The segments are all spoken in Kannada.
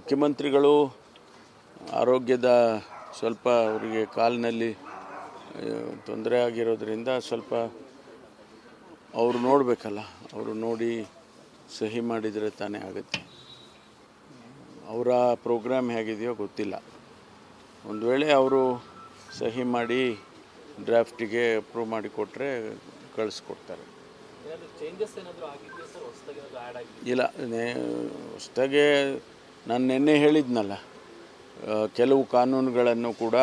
ಮುಖ್ಯಮಂತ್ರಿಗಳು ಆರೋಗ್ಯದ ಸ್ವಲ್ಪ ಅವರಿಗೆ ಕಾಲಿನಲ್ಲಿ ತೊಂದರೆ ಆಗಿರೋದ್ರಿಂದ ಸ್ವಲ್ಪ ಅವರು ನೋಡಬೇಕಲ್ಲ ಅವರು ನೋಡಿ ಸಹಿ ಮಾಡಿದರೆ ತಾನೇ ಆಗುತ್ತೆ. ಅವರ ಪ್ರೋಗ್ರಾಮ್ ಹೇಗಿದೆಯೋ ಗೊತ್ತಿಲ್ಲ. ಒಂದು ವೇಳೆ ಅವರು ಸಹಿ ಮಾಡಿ ಡ್ರಾಫ್ಟಿಗೆ ಅಪ್ರೂವ್ ಮಾಡಿ ಕೊಟ್ಟರೆ ಕಳಿಸ್ಕೊಡ್ತಾರೆ. ಇಲ್ಲ ಹೊಸ್ದಾಗೆ ನಾನು ನಿನ್ನೆ ಹೇಳಿದ್ನಲ್ಲ ಕೆಲವು ಕಾನೂನುಗಳನ್ನು ಕೂಡ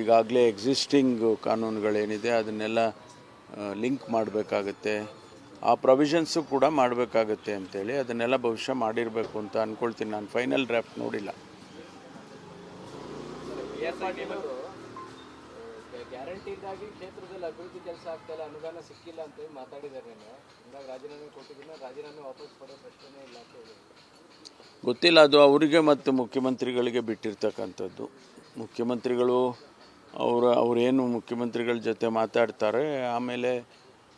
ಈಗಾಗಲೇ ಎಕ್ಸಿಸ್ಟಿಂಗ್ ಕಾನೂನುಗಳೇನಿದೆ, ಅದನ್ನೆಲ್ಲ ಲಿಂಕ್ ಮಾಡಬೇಕಾಗತ್ತೆ. ಆ ಪ್ರೊವಿಷನ್ಸು ಕೂಡ ಮಾಡಬೇಕಾಗತ್ತೆ ಅಂತೇಳಿ ಅದನ್ನೆಲ್ಲ ಭವಿಷ್ಯ ಮಾಡಿರಬೇಕು ಅಂತ ಅಂದ್ಕೊಳ್ತೀನಿ ನಾನು ಫೈನಲ್ ಡ್ರಾಫ್ಟ್ ನೋಡಿಲ್ಲ. ಸಿಕ್ಕಿಲ್ಲ ಅಂತ ರಾಜೀನಾಮೆ ರಾಜೀನಾಮೆ ವಾಪಸ್ ಪ್ರಶ್ನೆ ಇಲ್ಲ ಗೊತ್ತಿಲ್ಲ, ಅದು ಅವರಿಗೆ ಮತ್ತು ಮುಖ್ಯಮಂತ್ರಿಗಳಿಗೆ ಬಿಟ್ಟಿರ್ತಕ್ಕಂಥದ್ದು. ಮುಖ್ಯಮಂತ್ರಿಗಳು ಅವರು, ಅವರೇನು ಮುಖ್ಯಮಂತ್ರಿಗಳ ಜೊತೆ ಮಾತಾಡ್ತಾರೆ, ಆಮೇಲೆ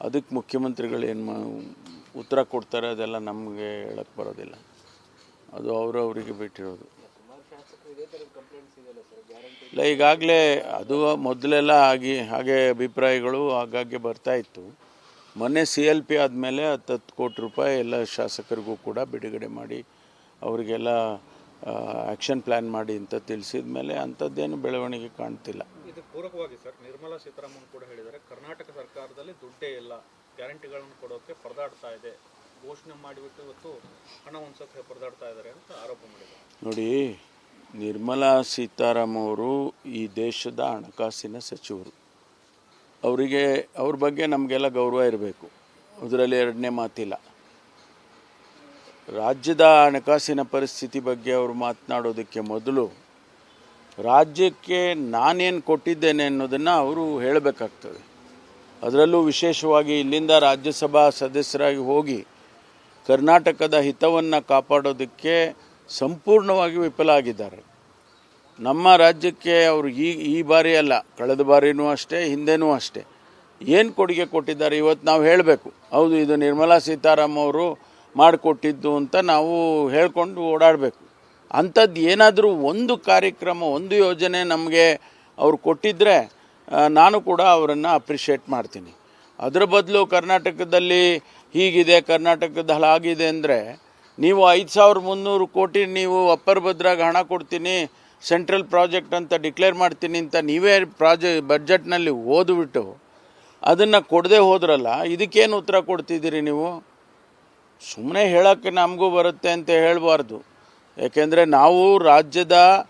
ಅದಕ್ಕೆ ಮುಖ್ಯಮಂತ್ರಿಗಳು ಏನು ಉತ್ತರ ಕೊಡ್ತಾರೆ, ಅದೆಲ್ಲ ನಮಗೆ ಹೇಳಕ್ಕೆ ಬರೋದಿಲ್ಲ. ಅದು ಅವರು ಅವರಿಗೆ ಬಿಟ್ಟಿರೋದು. ಇಲ್ಲ, ಈಗಾಗಲೇ ಅದು ಮೊದಲೆಲ್ಲ ಆಗಿ, ಹಾಗೆ ಅಭಿಪ್ರಾಯಗಳು ಆಗಾಗ್ಗೆ ಬರ್ತಾ ಇತ್ತು. ಮೊನ್ನೆ ಸಿ ಎಲ್ ಪಿ ಆದಮೇಲೆ ಹತ್ತು ಕೋಟಿ ರೂಪಾಯಿ ಎಲ್ಲ ಶಾಸಕರಿಗೂ ಕೂಡ ಬಿಡುಗಡೆ ಮಾಡಿ ಅವರಿಗೆಲ್ಲ ಆ್ಯಕ್ಷನ್ ಪ್ಲ್ಯಾನ್ ಮಾಡಿ ಅಂತ ತಿಳಿಸಿದ ಮೇಲೆ ಅಂಥದ್ದೇನು ಬೆಳವಣಿಗೆ ಕಾಣ್ತಿಲ್ಲ. ಇದು ಪೂರಕವಾಗಿ ಸರ್ ನಿರ್ಮಲಾ ಸೀತಾರಾಮನ್ ಕೂಡ ಹೇಳಿದ್ದಾರೆ ಕರ್ನಾಟಕ ಸರ್ಕಾರದಲ್ಲಿ ದುಡ್ಡೇ ಇಲ್ಲ ಗ್ಯಾರಂಟಿಗಳನ್ನು ಕೊಡೋಕ್ಕೆ ಪರದಾಡ್ತಾ ಇದೆ ಘೋಷಣೆ ಮಾಡಿಬಿಟ್ಟು ಇವತ್ತು ಹಣ ಹೊಂದೋಕೆ ಪರದಾಡ್ತಾ ಇದ್ದಾರೆ ಅಂತ ಆರೋಪ ಮಾಡಿದ್ದಾರೆ. ನೋಡಿ ನಿರ್ಮಲಾ ಸೀತಾರಾಮ್ ಅವರು ಈ ದೇಶದ ಹಣಕಾಸಿನ ಸಚಿವರು. ಅವರಿಗೆ ಅವ್ರ ಬಗ್ಗೆ ನಮಗೆಲ್ಲ ಗೌರವ ಇರಬೇಕು. ಅದರಲ್ಲಿ ಎರಡನೇ ಮಾತಿಲ್ಲ. ರಾಜ್ಯದ ಹಣಕಾಸಿನ ಪರಿಸ್ಥಿತಿ ಬಗ್ಗೆ ಅವರು ಮಾತನಾಡೋದಕ್ಕೆ ಮೊದಲು, ರಾಜ್ಯಕ್ಕೆ ನಾನೇನು ಕೊಟ್ಟಿದ್ದೇನೆ ಅನ್ನೋದನ್ನು ಅವರು ಹೇಳಬೇಕಾಗ್ತದೆ. ಅದರಲ್ಲೂ ವಿಶೇಷವಾಗಿ ಇಲ್ಲಿಂದ ರಾಜ್ಯಸಭಾ ಸದಸ್ಯರಾಗಿ ಹೋಗಿ ಕರ್ನಾಟಕದ ಹಿತವನ್ನು ಕಾಪಾಡೋದಕ್ಕೆ ಸಂಪೂರ್ಣವಾಗಿ ವಿಫಲ ಆಗಿದ್ದಾರೆ. ನಮ್ಮ ರಾಜ್ಯಕ್ಕೆ ಅವರು ಈ ಈ ಬಾರಿ ಅಲ್ಲ, ಕಳೆದ ಬಾರಿನೂ ಅಷ್ಟೇ, ಹಿಂದೆನೂ ಅಷ್ಟೇ. ಏನು ಕೊಡುಗೆ ಕೊಟ್ಟಿದ್ದಾರೆ ಇವತ್ತು ನಾವು ಹೇಳಬೇಕು. ಹೌದು, ಇದು ನಿರ್ಮಲಾ ಸೀತಾರಾಮ್ ಅವರು ಮಾಡಿಕೊಟ್ಟಿದ್ದು ಅಂತ ನಾವು ಹೇಳ್ಕೊಂಡು ಓಡಾಡಬೇಕು. ಅಂಥದ್ದು ಏನಾದರೂ ಒಂದು ಕಾರ್ಯಕ್ರಮ, ಒಂದು ಯೋಜನೆ ನಮಗೆ ಅವ್ರು ಕೊಟ್ಟಿದ್ದರೆ ನಾನು ಕೂಡ ಅವರನ್ನು ಅಪ್ರಿಷಿಯೇಟ್ ಮಾಡ್ತೀನಿ. ಅದರ ಬದಲು ಕರ್ನಾಟಕದಲ್ಲಿ ಹೀಗಿದೆ, ಕರ್ನಾಟಕದ ಹಾಗಿದೆ ಅಂದರೆ ನೀವು ಐದು ಸಾವಿರ ಮುನ್ನೂರು ಕೋಟಿ ನೀವು ಅಪ್ಪರ್ ಭದ್ರಾಗ ಹಣ ಕೊಡ್ತೀನಿ, ಸೆಂಟ್ರಲ್ ಪ್ರಾಜೆಕ್ಟ್ ಅಂತ ಡಿಕ್ಲೇರ್ ಮಾಡ್ತೀನಿ ಅಂತ ನೀವೇ ಪ್ರಾಜೆ, ಬಜೆಟ್ನಲ್ಲಿ ಓದ್ಬಿಟ್ಟು ಅದನ್ನು ಕೊಡದೆ ಹೋದ್ರಲ್ಲ, ಇದಕ್ಕೇನು ಉತ್ತರ ಕೊಡ್ತಿದ್ದೀರಿ ನೀವು? ಸುಮ್ಮನೆ ಹೇಳೋಕ್ಕೆ ನಮಗೂ ಬರುತ್ತೆ ಅಂತ ಹೇಳಬಾರ್ದು. ಏಕೆಂದರೆ ನಾವು ರಾಜ್ಯದ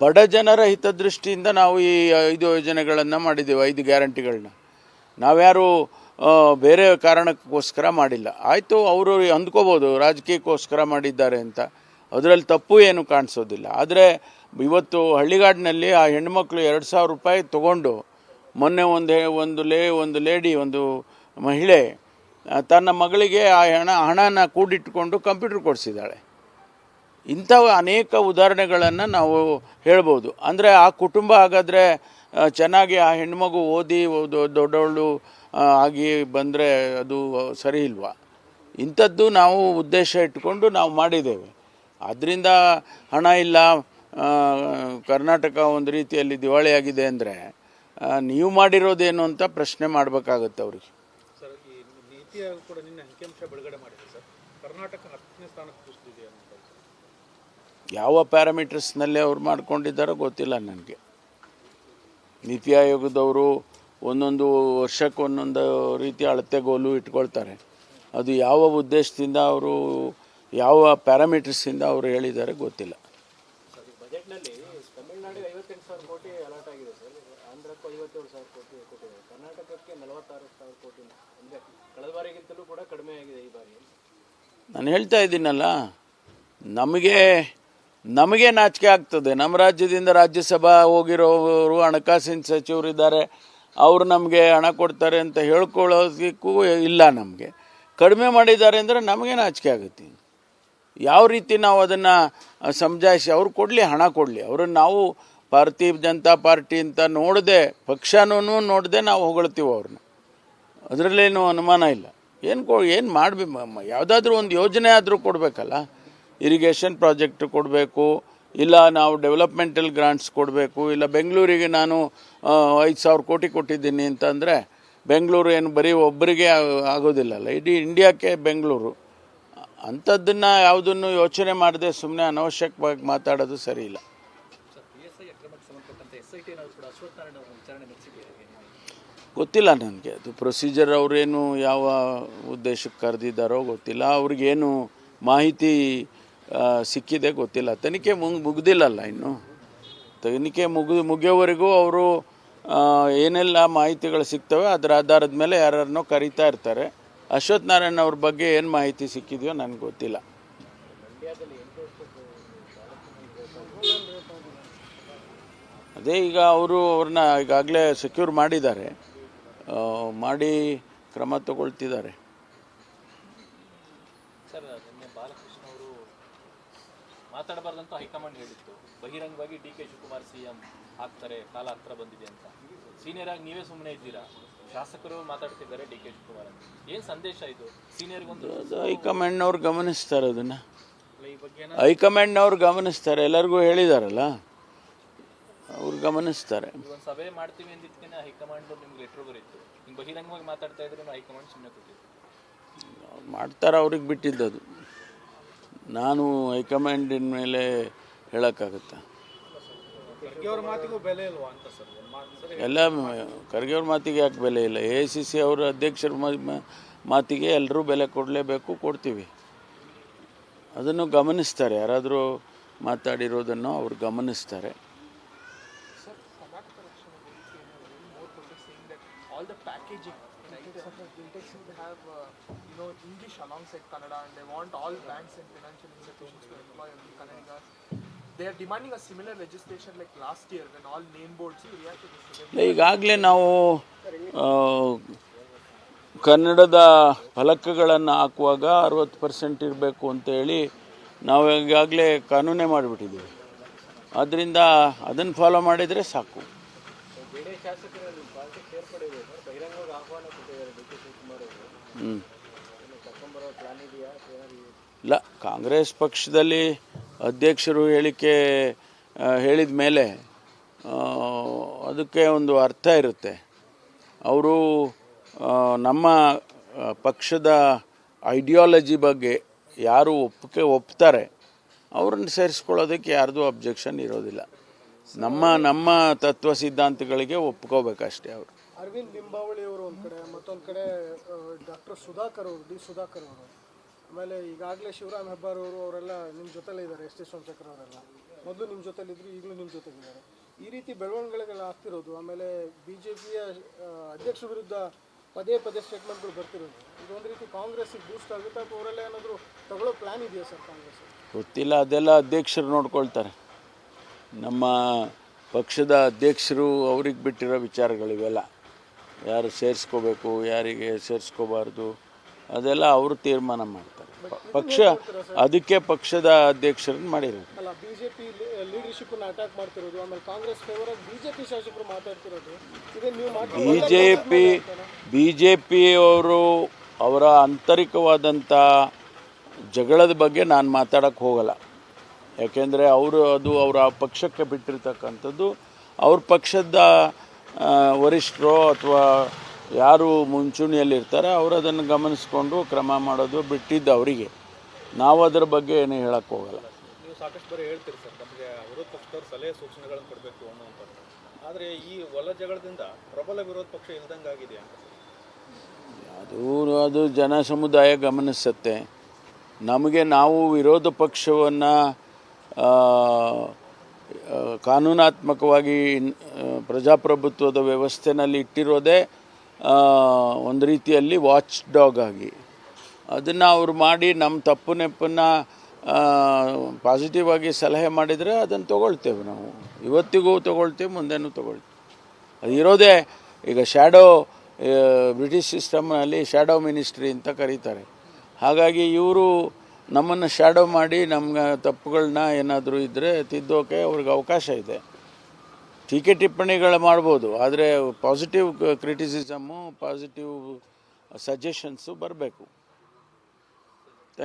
ಬಡ ಜನರ ಹಿತದೃಷ್ಟಿಯಿಂದ ನಾವು ಈ ಐದು ಯೋಜನೆಗಳನ್ನು ಮಾಡಿದ್ದೇವೆ ಐದು ಗ್ಯಾರಂಟಿಗಳನ್ನ. ನಾವ್ಯಾರು ಬೇರೆ ಕಾರಣಕ್ಕೋಸ್ಕರ ಮಾಡಿಲ್ಲ. ಆಯಿತು, ಅವರು ಅಂದ್ಕೋಬೋದು, ರಾಜಕೀಯಕ್ಕೋಸ್ಕರ ಮಾಡಿದ್ದಾರೆ ಅಂತ. ಅದರಲ್ಲಿ ತಪ್ಪು ಏನು ಕಾಣಿಸೋದಿಲ್ಲ. ಆದರೆ ಇವತ್ತು ಹಳ್ಳಿಗಾಡಿನಲ್ಲಿ ಆ ಹೆಣ್ಮಕ್ಳು ಎರಡು ಸಾವಿರ ರೂಪಾಯಿ ತೊಗೊಂಡು ಮೊನ್ನೆ ಒಂದು ಒಂದು ಲೇ, ಒಂದು ಲೇಡಿ, ಒಂದು ಮಹಿಳೆ ತನ್ನ ಮಗಳಿಗೆ ಆ ಹಣ, ಹಣನ ಕೂಡಿಟ್ಟುಕೊಂಡು ಕಂಪ್ಯೂಟರ್ ಕೊಡಿಸಿದ್ದಾಳೆ. ಇಂಥ ಅನೇಕ ಉದಾಹರಣೆಗಳನ್ನು ನಾವು ಹೇಳ್ಬೋದು. ಅಂದರೆ ಆ ಕುಟುಂಬ ಹಾಗಾದರೆ ಚೆನ್ನಾಗಿ ಆ ಹೆಣ್ಮಗು ಓದಿ ದೊಡ್ಡವಳು ಆಗಿ ಬಂದರೆ ಅದು ಸರಿ ಇಲ್ವಾ? ಇಂಥದ್ದು ನಾವು ಉದ್ದೇಶ ಇಟ್ಕೊಂಡು ನಾವು ಮಾಡಿದ್ದೇವೆ. ಅದರಿಂದ ಹಣ ಇಲ್ಲ ಕರ್ನಾಟಕ ಒಂದು ರೀತಿಯಲ್ಲಿ ದಿವಾಳಿಯಾಗಿದೆ ಅಂದರೆ ನೀವು ಮಾಡಿರೋದೇನು ಅಂತ ಪ್ರಶ್ನೆ ಮಾಡಬೇಕಾಗತ್ತೆ ಅವ್ರಿಗೆ. ನೀತಿ ಕೂಡ ನಿನ್ನೆ ಅಂಕಿಅಂಶ ಬಿಡುಗಡೆ ಮಾಡಿದೆ ಸರ್. ಕರ್ನಾಟಕ ಹತ್ತನೇ ಸ್ಥಾನಕ್ಕೆ ಕುಸಿದಿದೆ ಅನ್ನೋದು. ಯಾವ ಪ್ಯಾರಾಮೀಟರ್ಸ್ನಲ್ಲಿ ಅವ್ರು ಮಾಡ್ಕೊಂಡಿದ್ದಾರೋ ಗೊತ್ತಿಲ್ಲ ನನಗೆ. ನೀತಿ ಆಯೋಗದವರು ಒಂದೊಂದು ವರ್ಷಕ್ಕೆ ಒಂದೊಂದು ರೀತಿಯ ಅಳತೆಗೋಲು ಇಟ್ಕೊಳ್ತಾರೆ. ಅದು ಯಾವ ಉದ್ದೇಶದಿಂದ ಅವರು ಯಾವ ಪ್ಯಾರಾಮೀಟರ್ಸಿಂದ ಅವರು ಹೇಳಿದ್ದಾರೆ ಗೊತ್ತಿಲ್ಲ. ಸರ್ ಈ ಬಜೆಟ್ನಲ್ಲಿ ತಮಿಳುನಾಡಿಗೆ ಐವತ್ತೆಂಟು ಸಾವಿರ ಕೋಟಿ ಅಲಾಟ್ ಆಗಿದೆ ಸರ್. ಆಂಧ್ರಕ್ಕೂ ಐವತ್ತೇಳು ಸಾವಿರ ಕೋಟಿ ನಲವತ್ತಾರು ಕೋಟಿ ಕಳೆದ ಬಾರಿಗಿಂತಲೂ ಕೂಡ ಕಡಿಮೆ ಈ ಬಾರಿ. ನಾನು ಹೇಳ್ತಾ ಇದ್ದೀನಲ್ಲ, ನಮಗೆ ನಮಗೆ ನಾಚಿಕೆ ಆಗ್ತದೆ. ನಮ್ಮ ರಾಜ್ಯದಿಂದ ರಾಜ್ಯಸಭಾ ಹೋಗಿರೋರು ಹಣಕಾಸಿನ ಸಚಿವರಿದ್ದಾರೆ ಅವರು ನಮಗೆ ಹಣ ಕೊಡ್ತಾರೆ ಅಂತ ಹೇಳ್ಕೊಳ್ಳೋದಕ್ಕೂ ಇಲ್ಲ ನಮಗೆ. ಕಡಿಮೆ ಮಾಡಿದ್ದಾರೆ ಅಂದರೆ ನಮಗೆ ನಾಚಿಕೆ ಆಗುತ್ತೆ. ಯಾವ ರೀತಿ ನಾವು ಅದನ್ನು ಸಮಜಾಯಿಸಿ, ಅವ್ರು ಕೊಡಲಿ, ಹಣ ಕೊಡಲಿ. ಅವ್ರನ್ನ ನಾವು ಭಾರತೀಯ ಜನತಾ ಪಾರ್ಟಿ ಅಂತ ನೋಡದೆ ಪಕ್ಷನೂ ನೋಡದೆ ನಾವು ಹೊಗಳ್ತೀವಿ ಅವ್ರನ್ನ. ಅದರಲ್ಲೇನು ಅನುಮಾನ ಇಲ್ಲ. ಏನು ಕೊ, ಏನು ಮಾಡಬೇಕು ಯಾವುದಾದ್ರೂ ಒಂದು ಯೋಜನೆ ಆದರೂ ಕೊಡಬೇಕಲ್ಲ. ಇರಿಗೇಷನ್ ಪ್ರಾಜೆಕ್ಟ್ ಕೊಡಬೇಕು, ಇಲ್ಲ ನಾವು ಡೆವಲಪ್ಮೆಂಟಲ್ ಗ್ರಾಂಟ್ಸ್ ಕೊಡಬೇಕು, ಇಲ್ಲ ಬೆಂಗಳೂರಿಗೆ ನಾನು ಐದು ಸಾವಿರ ಕೋಟಿ ಕೊಟ್ಟಿದ್ದೀನಿ ಅಂತಂದರೆ, ಬೆಂಗಳೂರು ಏನು ಬರೀ ಒಬ್ಬರಿಗೆ ಆಗೋದಿಲ್ಲಲ್ಲ. ಇಡೀ ಇಂಡಿಯಾಕ್ಕೆ ಬೆಂಗಳೂರು. ಅಂಥದ್ದನ್ನು ಯಾವುದನ್ನು ಯೋಚನೆ ಮಾಡದೆ ಸುಮ್ಮನೆ ಅನವಶ್ಯಕವಾಗಿ ಮಾತಾಡೋದು ಸರಿ ಅಕ್ರಮಕ್ಕೆ ಸಂಬಂಧಪಟ್ಟಂತೆ ಎಸ್ ಐ ಟಿ ಕೂಡ ಅಶ್ವತ್ಥನಾರಾಯಣ ಅವರ ವಿಚಾರಣೆ ನಡೆಸಿದ್ದೀರಾ ಗೊತ್ತಿಲ್ಲ ನನಗೆ. ಅದು ಪ್ರೊಸೀಜರ್ ಅವರೇನು ಯಾವ ಉದ್ದೇಶಕ್ಕೆ ಕರೆದಿದ್ದಾರೋ ಗೊತ್ತಿಲ್ಲ. ಅವ್ರಿಗೇನು ಮಾಹಿತಿ ಸಿಕ್ಕಿದೆ ಗೊತ್ತಿಲ್ಲ. ತನಿಖೆ ಮುಗ್ ಮುಗ್ದಿಲ್ಲಲ್ಲ ಇನ್ನು. ತನಿಖೆ ಮುಗಿದು ಮುಗಿಯೋವರೆಗೂ ಅವರು ಏನೆಲ್ಲ ಮಾಹಿತಿಗಳು ಸಿಗ್ತವೆ ಅದರ ಆಧಾರದ ಮೇಲೆ ಯಾರನ್ನೋ ಕರೀತಾ ಇರ್ತಾರೆ. ಅಶ್ವಥ್ ನಾರಾಯಣ್ ಅವ್ರ ಬಗ್ಗೆ ಏನು ಮಾಹಿತಿ ಸಿಕ್ಕಿದೆಯೋ ನನಗೆ ಗೊತ್ತಿಲ್ಲ. ಅದೇ ಈಗ ಅವರು ಅವ್ರನ್ನ ಈಗಾಗಲೇ ಸೆಕ್ಯೂರ್ ಮಾಡಿದ್ದಾರೆ. ಮಾಡಿ ಕ್ರಮ ತಗೊಳ್ತಿದ್ದಾರೆ. ಸರ್ ನಿನ್ನೆ ಬಾಲಕೃಷ್ಣ ಅವರು ಮಾತಾಡಬಾರ್ದಂತ ಹೈಕಮಾಂಡ್ ಹೇಳಿತ್ತು. ಬಹಿರಂಗವಾಗಿ ಡಿ ಕೆ ಶಿವಕುಮಾರ್ ಸಿ ಎಂ ಆಗ್ತಾರೆ ಕಾಲ ಹತ್ರ ಬಂದಿದೆ ಅಂತ. ಸೀನಿಯರ್ ಆಗಿ ನೀವೇ ಸುಮ್ಮನೆ ಇದ್ದೀರಾ? ಶಾಸಕರು ಮಾತಾಡ್ತಿದ್ದಾರೆ ಡಿ ಕೆ ಶಿವಕುಮಾರ್ ಅಂತ. ಏನು ಸಂದೇಶ ಇದು? ಸೀನಿಯರ್ಗೊಂದು ಅದು ಹೈಕಮಾಂಡ್ನವ್ರು ಗಮನಿಸ್ತಾರೆ ಅದನ್ನು. ಹೈಕಮಾಂಡ್ನವ್ರು ಗಮನಿಸ್ತಾರೆ ಎಲ್ಲರಿಗೂ ಹೇಳಿದಾರಲ್ಲ. ಅವ್ರು ಗಮನಿಸ್ತಾರೆ. ಒಂದು ಸಭೆ ಮಾಡ್ತೀವಿ ಅಂದಿದ್ದಕ್ಕೆ ಹೈಕಮಾಂಡ್ ನಿಮ್ಗೆ ಲೆಟ್ರ್ ಬರೀತು ಹಿಂಗೆ ಬಹಿರಂಗವಾಗಿ ಮಾತಾಡ್ತಾ ಇದ್ರೆ ಹೈಕಮಾಂಡ್ ಸುಮ್ಮನೆ ಮಾಡ್ತಾರೆ ಅವ್ರಿಗೆ ಬಿಟ್ಟಿದ್ದದು. ನಾನು ಹೈಕಮಾಂಡಿನ ಮೇಲೆ ಹೇಳೋಕ್ಕಾಗುತ್ತೆ? ಎಲ್ಲ ಖರ್ಗೆ ಅವ್ರ ಮಾತಿಗೆ ಯಾಕೆ ಬೆಲೆ ಇಲ್ಲ? ಎ ಐ ಸಿ ಸಿ ಅವರ ಅಧ್ಯಕ್ಷರ ಮಾತಿಗೆ ಎಲ್ಲರೂ ಬೆಲೆ ಕೊಡಲೇಬೇಕು ಕೊಡ್ತೀವಿ. ಅದನ್ನು ಗಮನಿಸ್ತಾರೆ. ಯಾರಾದರೂ ಮಾತಾಡಿರೋದನ್ನು ಅವ್ರು ಗಮನಿಸ್ತಾರೆ. All the packaging, right? They have, uh, you know, English alongside Kannada, and they want all banks and financial institutions to employ only Kannadigas. They are demanding a similar legislation like last year when all name boards. reacted react to this? ಈಗಾಗಲೇ ನಾವು ಕನ್ನಡದ ಫಲಕಗಳನ್ನು ಹಾಕುವಾಗ ಅರವತ್ತು ಪರ್ಸೆಂಟ್ ಇರಬೇಕು ಅಂತೇಳಿ ನಾವು ಈಗಾಗಲೇ ಕಾನೂನೇ ಮಾಡಿಬಿಟ್ಟಿದ್ದೀವಿ ಆದ್ದರಿಂದ ಅದನ್ನು ಫಾಲೋ ಮಾಡಿದರೆ ಸಾಕು ಬೇರೆ ಶಾಸಕರು ಪಾರ್ಟಿ ಸೇರ್ಪಡೆ ಇದೆ ಸರ್ ಬಹಿರಂಗವಾಗಿ ಆಹ್ವಾನ ಕೊಟ್ಟಿದ್ದಾರೆ ಡಿ ಕೆ ಶಿವಕುಮಾರ್ ಅವರು ಹ್ಞೂ ಇಲ್ಲ, ಕಾಂಗ್ರೆಸ್ ಪಕ್ಷದಲ್ಲಿ ಅಧ್ಯಕ್ಷರು ಹೇಳಿಕೆ ಹೇಳಿದ ಮೇಲೆ ಅದಕ್ಕೆ ಒಂದು ಅರ್ಥ ಇರುತ್ತೆ. ಅವರು ನಮ್ಮ ಪಕ್ಷದ ಐಡಿಯಾಲಜಿ ಬಗ್ಗೆ ಯಾರು ಒಪ್ಪಕ್ಕೆ ಒಪ್ತಾರೆ, ಅವ್ರನ್ನ ಸೇರಿಸ್ಕೊಳ್ಳೋದಕ್ಕೆ ಯಾರ್ದು ಅಬ್ಜೆಕ್ಷನ್ ಇರೋದಿಲ್ಲ. ನಮ್ಮ ನಮ್ಮ ತತ್ವ ಸಿದ್ಧಾಂತಗಳಿಗೆ ಒಪ್ಕೋಬೇಕಷ್ಟೇ ಅವರು. ಅರವಿಂದ್ ಲಿಂಬಾವಳಿ ಅವರು ಒಂದು ಕಡೆ, ಮತ್ತೊಂದು ಕಡೆ ಡಾಕ್ಟರ್ ಸುಧಾಕರ್ ಅವರು, ಡಿ ಸುಧಾಕರ್ ಅವರು. ಆಮೇಲೆ ಈಗಾಗಲೇ ಶಿವರಾಮ್ ಹೆಬ್ಬಾರ್ ಅವರು, ಅವರೆಲ್ಲ ನಿಮ್ಮ ಜೊತೆಲೇ ಇದ್ದಾರೆ, ಎಸ್ ಟಿ ಸೋಮಶೇಖರ್ ಅವರೆಲ್ಲ. ಮೊದಲು ನಿಮ್ಮ ಜೊತೆಲಿದ್ರು ಈಗಲೂ ನಿಮ್ಮ ಜೊತೆಗಿದ್ದಾರೆ. ಈ ರೀತಿ ಬೆಳವಣಿಗೆಗಳು ಆಗ್ತಿರೋದು, ಆಮೇಲೆ ಬಿ ಜೆ ಪಿಯ ಅಧ್ಯಕ್ಷರ ವಿರುದ್ಧ ಪದೇ ಪದೇ ಸ್ಟೇಟ್ಮೆಂಟ್ಗಳು ಬರ್ತಿರೋದು. ಇದೊಂದು ರೀತಿ ಕಾಂಗ್ರೆಸ್ಸಿಗೆ ಬೂಸ್ಟ್ ಆಗುತ್ತೆ ಅಥವಾ ಅವರೆಲ್ಲ ಏನಾದರೂ ತಗೊಳ್ಳೋ ಪ್ಲ್ಯಾನ್ ಇದೆಯಾ ಸರ್ ಕಾಂಗ್ರೆಸ್ ಗೊತ್ತಿಲ್ಲ, ಅದೆಲ್ಲ ಅಧ್ಯಕ್ಷರು ನೋಡ್ಕೊಳ್ತಾರೆ. ನಮ್ಮ ಪಕ್ಷದ ಅಧ್ಯಕ್ಷರು ಅವ್ರಿಗೆ ಬಿಟ್ಟಿರೋ ವಿಚಾರಗಳಿವೆಲ್ಲ. ಯಾರು ಸೇರಿಸ್ಕೋಬೇಕು ಯಾರಿಗೆ ಸೇರಿಸ್ಕೋಬಾರ್ದು ಅದೆಲ್ಲ ಅವರು ತೀರ್ಮಾನ ಮಾಡ್ತಾರೆ. ಪಕ್ಷ ಅದಕ್ಕೆ ಪಕ್ಷದ ಅಧ್ಯಕ್ಷರನ್ನ ಮಾಡಿರೋದು. ಅಲ್ಲ ಬಿ ಜೆ ಪಿ ಅಟ್ಯಾಕ್ ಮಾಡ್ತಿರೋದು ಆಮೇಲೆ ಕಾಂಗ್ರೆಸ್ ಫೇವರ್ ಆಗಿ ಬಿ ಜೆ ಪಿ ಶಾಸಕರು ಮಾತಾಡ್ತಿರೋದು. ಇದೇ ನೀವು ಮಾಡ್ತಿರೋ ಬಿ ಜೆ ಪಿ ಬಿ ಪಿಯವರು ಅವರ ಆಂತರಿಕವಾದಂಥ ಜಗಳದ ಬಗ್ಗೆ ನಾನು ಮಾತಾಡಕ್ಕೆ ಹೋಗಲ್ಲ. ಯಾಕೆಂದರೆ ಅವರು ಅದು ಅವರ ಪಕ್ಷಕ್ಕೆ ಬಿಟ್ಟಿರ್ತಕ್ಕಂಥದ್ದು ಅವ್ರ ಪಕ್ಷದ ವರಿಷ್ಠರು ಅಥವಾ ಯಾರು ಮುಂಚೂಣಿಯಲ್ಲಿರ್ತಾರೆ ಅವರು ಅದನ್ನು ಗಮನಿಸ್ಕೊಂಡು ಕ್ರಮ ಮಾಡೋದು ಬಿಟ್ಟಿದ್ದು ಅವರಿಗೆ. ನಾವು ಅದರ ಬಗ್ಗೆ ಏನು ಹೇಳಕ್ಕೆ ಹೋಗಲ್ಲ. ನೀವು ಸಾಕಷ್ಟು ಬಾರಿ ಹೇಳ್ತೀರಿ ಸರ್ ನಮಗೆ ವಿರೋಧ ಪಕ್ಷದವ್ರು ಸಲಹೆ ಸೂಚನೆಗಳನ್ನು ಕೊಡಬೇಕು ಅನ್ನುವಂಥದ್ದು. ಆದರೆ ಈ ಒಲ ಜಗಳದಿಂದ ಪ್ರಬಲ ವಿರೋಧ ಪಕ್ಷ ಇಲ್ದಂಗೆ ಆಗಿದೆ ಅಂತ. ಅದು ಅದು ಜನ ಸಮುದಾಯ ಗಮನಿಸುತ್ತೆ. ನಮಗೆ ನಾವು ವಿರೋಧ ಪಕ್ಷವನ್ನು ಕಾನೂನಾತ್ಮಕವಾಗಿ ಪ್ರಜಾಪ್ರಭುತ್ವದ ವ್ಯವಸ್ಥೆನಲ್ಲಿ ಇಟ್ಟಿರೋದೇ ಒಂದು ರೀತಿಯಲ್ಲಿ ವಾಚ್ ಡಾಗ್ ಆಗಿ. ಅದನ್ನು ಅವ್ರು ಮಾಡಿ ನಮ್ಮ ತಪ್ಪು ನೆಪ್ಪನ್ನು ಪಾಸಿಟಿವ್ ಆಗಿ ಸಲಹೆ ಮಾಡಿದರೆ ಅದನ್ನು ತಗೊಳ್ತೇವೆ ನಾವು. ಇವತ್ತಿಗೂ ತಗೊಳ್ತೇವೆ, ಮುಂದೆನೂ ತಗೊಳ್ತೇವೆ. ಅದು ಇರೋದೇ, ಈಗ ಶ್ಯಾಡೋ ಬ್ರಿಟಿಷ್ ಸಿಸ್ಟಮ್ನಲ್ಲಿ ಶ್ಯಾಡೋ ಮಿನಿಸ್ಟ್ರಿ ಅಂತ ಕರೀತಾರೆ. ಹಾಗಾಗಿ ಇವರು ನಮ್ಮನ್ನು ಶ್ಯಾಡೋ ಮಾಡಿ ನಮ್ಗೆ ತಪ್ಪುಗಳನ್ನ ಏನಾದರೂ ಇದ್ದರೆ ತಿದ್ದೋಕೆ ಅವ್ರಿಗೆ ಅವಕಾಶ ಇದೆ. ಟೀಕೆ ಟಿಪ್ಪಣಿಗಳು ಮಾಡ್ಬೋದು, ಆದರೆ ಪಾಸಿಟಿವ್ ಕ್ರಿಟಿಸಿಸಮ್ಮು ಪಾಸಿಟಿವ್ ಸಜೆಷನ್ಸು ಬರಬೇಕು.